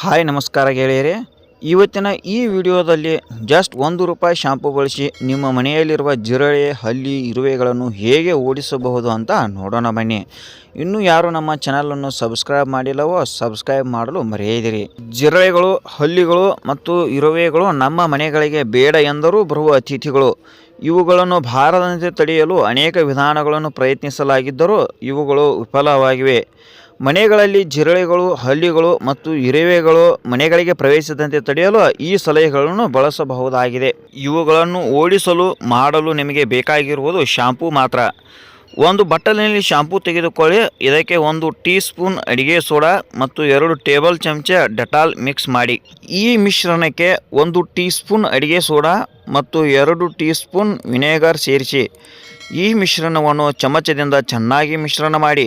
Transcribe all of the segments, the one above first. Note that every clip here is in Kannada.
ಹಾಯ್, ನಮಸ್ಕಾರ ಗೆಳೆಯರೆ. ಇವತ್ತಿನ ಈ ವಿಡಿಯೋದಲ್ಲಿ ಜಸ್ಟ್ ಒಂದು ರೂಪಾಯಿ ಶಾಂಪು ಬಳಸಿ ನಿಮ್ಮ ಮನೆಯಲ್ಲಿರುವ ಜಿರಳೆ, ಹಲ್ಲಿ, ಇರುವೆಗಳನ್ನು ಹೇಗೆ ಓಡಿಸಬಹುದು ಅಂತ ನೋಡೋಣ ಬನ್ನಿ. ಇನ್ನೂ ಯಾರು ನಮ್ಮ ಚಾನಲನ್ನು ಸಬ್ಸ್ಕ್ರೈಬ್ ಮಾಡಿಲ್ಲವೋ ಸಬ್ಸ್ಕ್ರೈಬ್ ಮಾಡಲು ಮರೆಯದಿರಿ. ಜಿರಳೆಗಳು, ಹಲ್ಲಿಗಳು ಮತ್ತು ಇರುವೆಗಳು ನಮ್ಮ ಮನೆಗಳಿಗೆ ಬೇಡ ಎಂದರೂ ಬರುವ ಅತಿಥಿಗಳು. ಇವುಗಳನ್ನು ಭಾರದಂತೆ ತಡೆಯಲು ಅನೇಕ ವಿಧಾನಗಳನ್ನು ಪ್ರಯತ್ನಿಸಲಾಗಿದ್ದರೂ ಇವುಗಳು ವಿಫಲವಾಗಿವೆ. ಮನೆಗಳಲ್ಲಿ ಜಿರಳೆಗಳು ಹಲ್ಲಿಗಳು ಮತ್ತು ಇರುವೆಗಳು ಮನೆಗಳಿಗೆ ಪ್ರವೇಶದಂತೆ ತಡೆಯಲು ಈ ಸಲಹೆಗಳನ್ನು ಬಳಸಬಹುದಾಗಿದೆ. ಇವುಗಳನ್ನು ಓಡಿಸಲು, ಮಾಡಲು ನಿಮಗೆ ಬೇಕಾಗಿರುವುದು ಶಾಂಪೂ ಮಾತ್ರ. ಒಂದು ಬಟ್ಟಲಿನಲ್ಲಿ ಶಾಂಪೂ ತೆಗೆದುಕೊಳ್ಳಿ, ಇದಕ್ಕೆ ಒಂದು ಟೀ ಸ್ಪೂನ್ ಅಡಿಗೆ ಸೋಡಾ ಮತ್ತು ಎರಡು ಟೇಬಲ್ ಚಮಚ ಡೆಟಾಲ್ ಮಿಕ್ಸ್ ಮಾಡಿ. ಈ ಮಿಶ್ರಣಕ್ಕೆ ಒಂದು ಟೀ ಸ್ಪೂನ್ ಅಡಿಗೆ ಸೋಡಾ ಮತ್ತು ಎರಡು ಟೀ ಸ್ಪೂನ್ ವಿನೆಗರ್ ಸೇರಿಸಿ. ಈ ಮಿಶ್ರಣವನ್ನು ಚಮಚದಿಂದ ಚೆನ್ನಾಗಿ ಮಿಶ್ರಣ ಮಾಡಿ,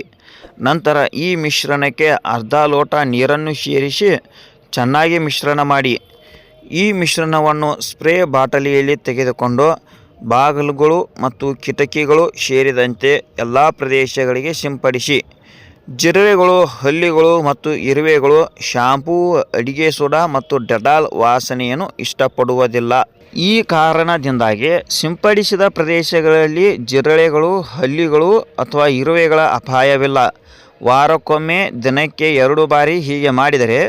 ನಂತರ ಈ ಮಿಶ್ರಣಕ್ಕೆ ಅರ್ಧ ಲೋಟ ನೀರನ್ನು ಸೇರಿಸಿ ಚೆನ್ನಾಗಿ ಮಿಶ್ರಣ ಮಾಡಿ. ಈ ಮಿಶ್ರಣವನ್ನು ಸ್ಪ್ರೇ ಬಾಟಲಿಯಲ್ಲಿ ತೆಗೆದುಕೊಂಡು ಬಾಗಿಲುಗಳು ಮತ್ತು ಕಿಟಕಿಗಳು ಸೇರಿದಂತೆ ಎಲ್ಲ ಪ್ರದೇಶಗಳಿಗೆ ಸಿಂಪಡಿಸಿ. ಜಿರಳೆಗಳು ಹಲ್ಲಿಗಳು ಮತ್ತು ಇರುವೆಗಳು, ಶಾಂಪೂ, ಅಡಿಗೆ ಸೋಡಾ ಮತ್ತು ಡೆಟಾಲ್ ವಾಸನೆಯನ್ನು ಇಷ್ಟಪಡುವುದಿಲ್ಲ. ಈ ಕಾರಣದಿಂದಾಗಿ ಸಿಂಪಡಿಸಿದ ಪ್ರದೇಶಗಳಲ್ಲಿ ಜಿರಳೆಗಳು, ಹಲ್ಲಿಗಳು ಅಥವಾ ಇರುವೆಗಳ ಅಪಾಯವಿಲ್ಲ. ವಾರಕ್ಕೊಮ್ಮೆ ದಿನಕ್ಕೆ ಎರಡು ಬಾರಿ ಹೀಗೆ ಮಾಡಿದರೆ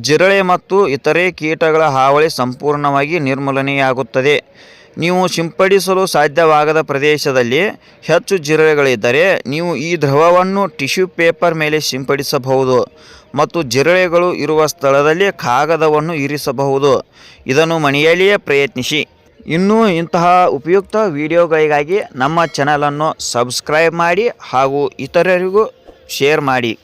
ಜಿರಳೆ ಮತ್ತು ಇತರೆ ಕೀಟಗಳ ಹಾವಳಿ ಸಂಪೂರ್ಣವಾಗಿ ನಿರ್ಮೂಲನೆಯಾಗುತ್ತದೆ. ನೀವು ಸಿಂಪಡಿಸಲು ಸಾಧ್ಯವಾಗದ ಪ್ರದೇಶದಲ್ಲಿ ಹೆಚ್ಚು ಜಿರಳೆಗಳಿದ್ದರೆ ನೀವು ಈ ದ್ರವವನ್ನು ಟಿಶ್ಯೂ ಪೇಪರ್ ಮೇಲೆ ಸಿಂಪಡಿಸಬಹುದು ಮತ್ತು ಜಿರಳೆಗಳು ಇರುವ ಸ್ಥಳದಲ್ಲಿ ಕಾಗದವನ್ನು ಇರಿಸಬಹುದು. ಇದನ್ನು ಮನೆಯಲ್ಲಿಯೇ ಪ್ರಯತ್ನಿಸಿ. ಇನ್ನೂ ಇಂತಹ ಉಪಯುಕ್ತ ವಿಡಿಯೋಗಳಿಗಾಗಿ ನಮ್ಮ ಚಾನಲನ್ನು ಸಬ್ಸ್ಕ್ರೈಬ್ ಮಾಡಿ ಹಾಗೂ ಇತರರಿಗೂ ಶೇರ್ ಮಾಡಿ.